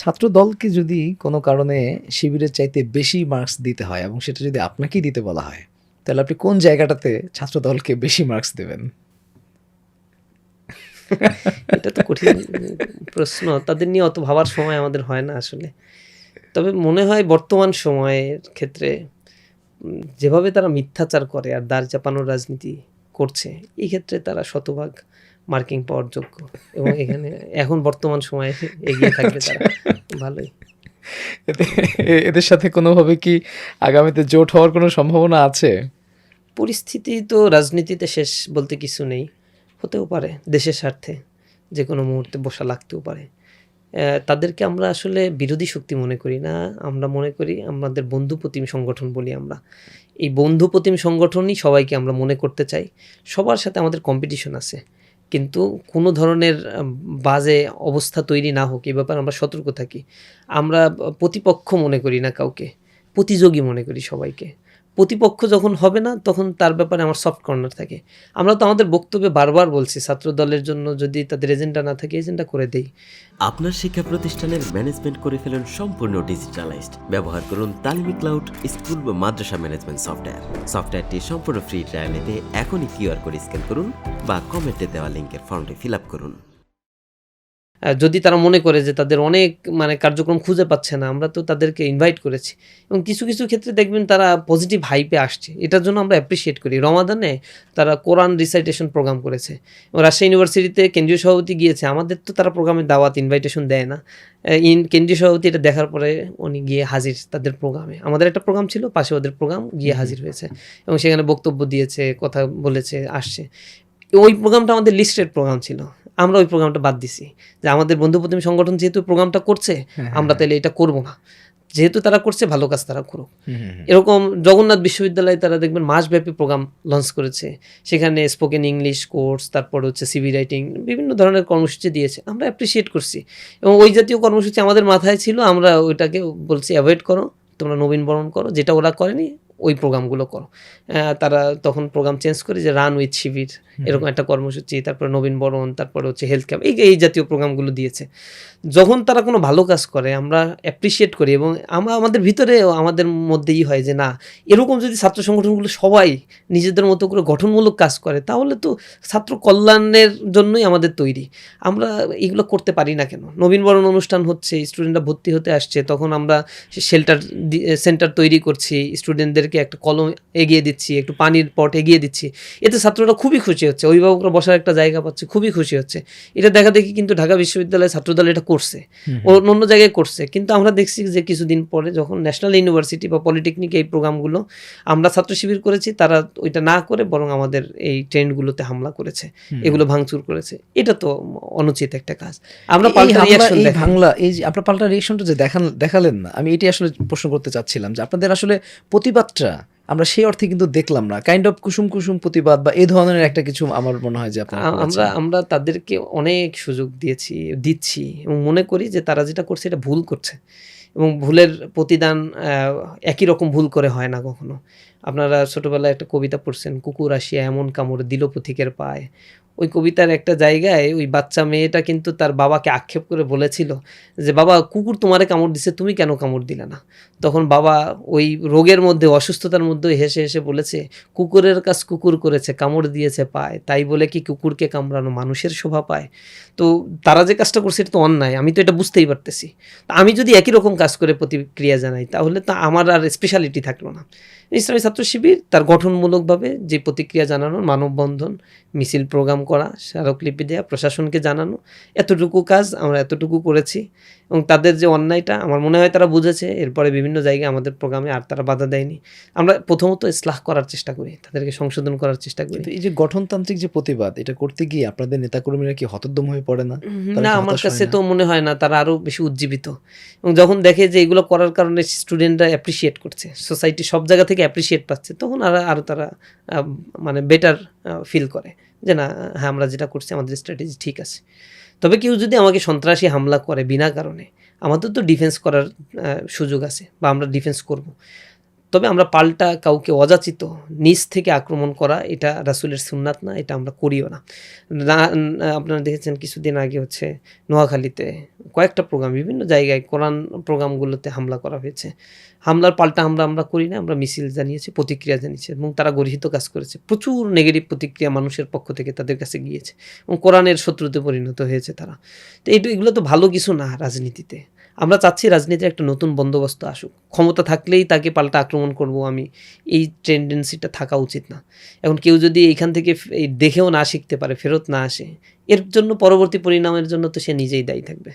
ছাত্র দলকে যদি কোনো কারণে শিবিরের চাইতে বেশি মার্কস দিতে হয় এবং সেটা যদি আপনাকেই দিতে বলা হয়, তাহলে আপনি কোন জায়গাটাতে ছাত্র দলকে বেশি মার্কস দেবেন? এটা তো কঠিন প্রশ্ন। তাদের নিয়ে অত ভাবার সময় আমাদের হয় না আসলে। তবে মনে হয় বর্তমান সময়ের ক্ষেত্রে যেভাবে তারা মিথ্যাচার করে আর দাঁড় চাপানোর রাজনীতি করছে, এই ক্ষেত্রে তারা শতভাগ মার্কিং পাওয়ার যোগ্য। এবং এখানে এখন বর্তমান সময়ে এগিয়ে থাকবে তারা ভালোই। এদের সাথে কোনোভাবে কি আগামীতে জোট হওয়ার কোনো সম্ভাবনা আছে? পরিস্থিতি তো রাজনীতিতে শেষ বলতে কিছু নেই। হতেও পারে দেশের স্বার্থে যে কোনো মুহূর্তে বসা লাগতেও পারে। তাদেরকে আমরা আসলে বিরোধী শক্তি মনে করি না। আমরা মনে করি আমাদের বন্ধু প্রতিম সংগঠন বলি আমরা। এই বন্ধু প্রতিম সংগঠনই সবাইকে আমরা মনে করতে চাই। সবার সাথে আমাদের কম্পিটিশন আছে। কিন্তু কোনো ধরনের বাজে অবস্থা তৈরি না হোক এই ব্যাপারে আমরা সতর্ক থাকি। আমরা প্রতিপক্ষ মনে করি না কাউকে, প্রতিযোগী মনে করি সবাইকে। প্রতিপক্ষ যখন হবে না, তখন তার ব্যাপারে আমার সফট কর্নার থাকে। আমরা তো আমাদের বক্তব্যে বারবার বলছি, ছাত্র দলের জন্য যদি তাদের এজেন্ডা না থাকে এজেন্ডা করে দেই। আপনার শিক্ষা প্রতিষ্ঠানের ম্যানেজমেন্ট করে ফেলুন সম্পূর্ণ ডিজিটালাইজড ব্যবহার করুন তালিমি ক্লাউড স্কুল বা মাদ্রাসা ম্যানেজমেন্ট সফটওয়্যার সফটওয়্যারটি সম্পূর্ণ ফ্রি ট্রায়াল নিতে এখনই কিউআর কোড স্ক্যান করুন বা কমেন্টে দেওয়া লিঙ্কের ফর্মটি ফিল আপ করুন। যদি তারা মনে করে যে তাদের অনেক মানে কার্যক্রম খুঁজে পাচ্ছে না আমরা তো তাদেরকে ইনভাইট করেছি। এবং কিছু কিছু ক্ষেত্রে দেখবেন তারা পজিটিভ হাইপে আসছে। এটার জন্য আমরা অ্যাপ্রিসিয়েট করি। রমাদানে তারা কোরআন রিসাইটেশন প্রোগ্রাম করেছে। এবং রাজশাহী ইউনিভার্সিটিতে কেন্দ্রীয় সভাপতি গিয়েছে। আমাদের তো তারা প্রোগ্রামে দাওয়াত ইনভাইটেশন দেয় না। ইন কেন্দ্রীয় সভাপতি এটা দেখার পরে উনি গিয়ে হাজির তাদের প্রোগ্রামে আমাদের একটা প্রোগ্রাম ছিল পাশে ওদের প্রোগ্রাম গিয়ে হাজির হয়েছে। এবং সেখানে বক্তব্য দিয়েছে কথা বলেছে আসছে। ওই প্রোগ্রামটা আমাদের লিস্টেড প্রোগ্রাম ছিল। আমরা ওই প্রোগ্রামটা বাদ দিছি। যে আমাদের বন্ধু প্রতিম সংগঠন যেহেতু প্রোগ্রামটা করছে আমরা তাহলে এটা করব না। যেহেতু তারা করছে ভালো কাজ তারা করুক। এরকম জগন্নাথ বিশ্ববিদ্যালয়ে তারা দেখবেন মাসব্যাপী প্রোগ্রাম লঞ্চ করেছে। সেখানে স্পোকেন ইংলিশ কোর্স তারপর হচ্ছে সিভি রাইটিং বিভিন্ন ধরনের কর্মসূচি দিয়েছে। আমরা অ্যাপ্রিসিয়েট করছি। এবং ওই জাতীয় কর্মসূচি আমাদের মাথায় ছিল আমরা ওইটাকে বলছি অ্যাভয়েড করো তোমরা নবীনবরণ করো। যেটা ওরা করেনি ওই প্রোগ্রামগুলো করো। তারা তখন প্রোগ্রাম চেঞ্জ করে যে রান উইথ শিবির এরকম একটা কর্মসূচি তারপরে নবীনবরণ তারপরে হচ্ছে হেলথ ক্যাম্প এই এই জাতীয় প্রোগ্রামগুলো দিয়েছে। যখন তারা কোনো ভালো কাজ করে আমরা অ্যাপ্রিসিয়েট করি এবং আমরা আমাদের ভিতরে আমাদের মধ্যেই হয় যে না এরকম যদি ছাত্র সংগঠনগুলো সবাই নিজেদের মতো করে গঠনমূলক কাজ করে তাহলে তো ছাত্র কল্যাণের জন্যই আমাদের তৈরি। আমরা এগুলো করতে পারি না কেন? নবীনবরণ অনুষ্ঠান হচ্ছে স্টুডেন্টরা ভর্তি হতে আসছে তখন আমরা শেল্টার সেন্টার তৈরি করছি স্টুডেন্টদেরকে একটা কলম এগিয়ে দিচ্ছি একটু পানির পট এগিয়ে দিচ্ছি। এতে ছাত্ররা খুবই খুশি হচ্ছে অভিভাবকরা বসার একটা জায়গা পাচ্ছে খুবই খুশি হচ্ছে। এটা দেখা দেখি কিন্তু ঢাকা বিশ্ববিদ্যালয়ের ছাত্রদল এটা করছে অন্য অন্য জায়গায় করছে। কিন্তু আমরা দেখছি যে কিছুদিন পরে যখন ন্যাশনাল ইউনিভার্সিটি বা পলিটেকনিক এই প্রোগ্রামগুলো আমরা ছাত্র শিবির করেছি তারা ওইটা না করে বরং আমাদের এই ট্রেন্ডগুলোতে হামলা করেছে এগুলো ভাঙচুর করেছে। এটা তো অনুচিত একটা কাজ। আমরা পাল্টা রিয়াকশন বাংলা এই যে আপনার পাল্টা রিয়েকশনটা যে দেখান দেখালেন না আমি এটি আসলে প্রশ্ন করতে চাচ্ছিলাম যে আপনাদের আসলে প্রতিবাদটা আমরা সেই অর্থে কিন্তু দেখলাম না। কাইন্ড অফ কুসুম কুসুম প্রতিবাদ বা এই ধরনের একটা কিছু আমার মনে হয় যে আমরা আমরা তাদেরকে অনেক সুযোগ দিয়েছি দিচ্ছি এবং মনে করি যে তারা যেটা করছে এটা ভুল করছে। এবং ভুলের প্রতিদান একই রকম ভুল করে হয় না কখনো। আপনারা ছোটবেলায় একটা কবিতা পড়ছেন কুকুর আসিয়া এমন কামড় দিল পথিকের পায়। ওই কবিতার একটা জায়গায় ওই বাচ্চা মেয়েটা কিন্তু তার বাবাকে আক্ষেপ করে বলেছিল যে বাবা কুকুর তোমারে কামড় দিছে তুমি কেন কামড় দিলে না? তখন বাবা ওই রোগের মধ্যে অসুস্থতার মধ্যে হেসে হেসে বলেছে, কুকুরের কাজ কুকুর করেছে, কামড় দিয়েছে পায়। তাই বলে কি কুকুরকে কামড়ানো মানুষের শোভা পায়? তো তারা যে কাজটা করছে এটা তো অন্যায়, আমি তো এটা বুঝতেই পারতেছি। আমি যদি একই রকম কাজ করে প্রতিক্রিয়া জানাই, তাহলে তা আমার আর স্পেশালিটি থাকল না। ইসলামী ছাত্র শিবির তার গঠনমূলকভাবে যে প্রতিক্রিয়া জানানো মানববন্ধন মিছিল প্রোগ্রাম করা স্মারকলিপি দেওয়া প্রশাসনকে জানানো এতটুকু কাজ আমরা এতটুকু করেছি এবং তাদের যে অন্যায়টা আমার মনে হয় তারা বুঝেছে এরপরে বিভিন্ন জায়গায় আমাদের প্রোগ্রামে আর তারা বাধা দেয়নি। আমরা প্রথমত ইসলাহ করার চেষ্টা করি তাদেরকে সংশোধন করার চেষ্টা করি। এই যে গঠনতান্ত্রিক যে প্রতিবাদ এটা করতে গিয়ে আপনাদের নেতাকর্মীরা কি হতোদ্যম হয়ে পড়ে না? না আমার কাছে তো মনে হয় না তারা আরও বেশি উজ্জীবিত। এবং যখন দেখে যে এগুলো করার কারণে স্টুডেন্টরা অ্যাপ্রিসিয়েট করছে সোসাইটি সব জায়গা থেকে অ্যাপ্রিসিয়েট পাচ্ছে, তখন আর আরও তারা মানে বেটার ফিল করে যে না হ্যাঁ আমরা যেটা করছি আমাদের স্ট্র্যাটেজি ঠিক আছে। তবে কেউ যদি আমাকে সন্ত্রাসী হামলা করে বিনা কারণে, আমাদের তো ডিফেন্স করার সুযোগ আছে বা আমরা ডিফেন্স করব। তবে আমরা পাল্টা কাউকে অযাচিত নিচ থেকে আক্রমণ করা, এটা রাসুলের সুন্নাত না, এটা আমরা করিও না। না- আপনারা দেখেছেন কিছুদিন আগে হচ্ছে নোয়াখালীতে কয়েকটা প্রোগ্রাম, বিভিন্ন জায়গায় কোরআন প্রোগ্রামগুলোতে হামলা করা হয়েছে। হামলার পাল্টা হামলা আমরা করি না, আমরা মিছিল জানিয়েছি, প্রতিক্রিয়া জানিয়েছি এবং তারা গর্হিত কাজ করেছে। প্রচুর নেগেটিভ প্রতিক্রিয়া মানুষের পক্ষ থেকে তাদের কাছে গিয়েছে এবং কোরআনের শত্রুতে পরিণত হয়েছে তারা। তো এইটু, এগুলো তো ভালো কিছু না রাজনীতিতে। আমরা চাচ্ছি রাজনীতির একটা নতুন বন্দোবস্ত আসুক। ক্ষমতা থাকলেই তাকে পাল্টা আক্রমণ করব আমি। এই টেন্ডেন্সিটা থাকা উচিত না। এখন কেউ যদি এইখান থেকে দেখেও না শিখতে পারে, ফেরত না আসে, এর জন্য পরবর্তী পরিণামের জন্য তো সে নিজেই দায়ী থাকবে।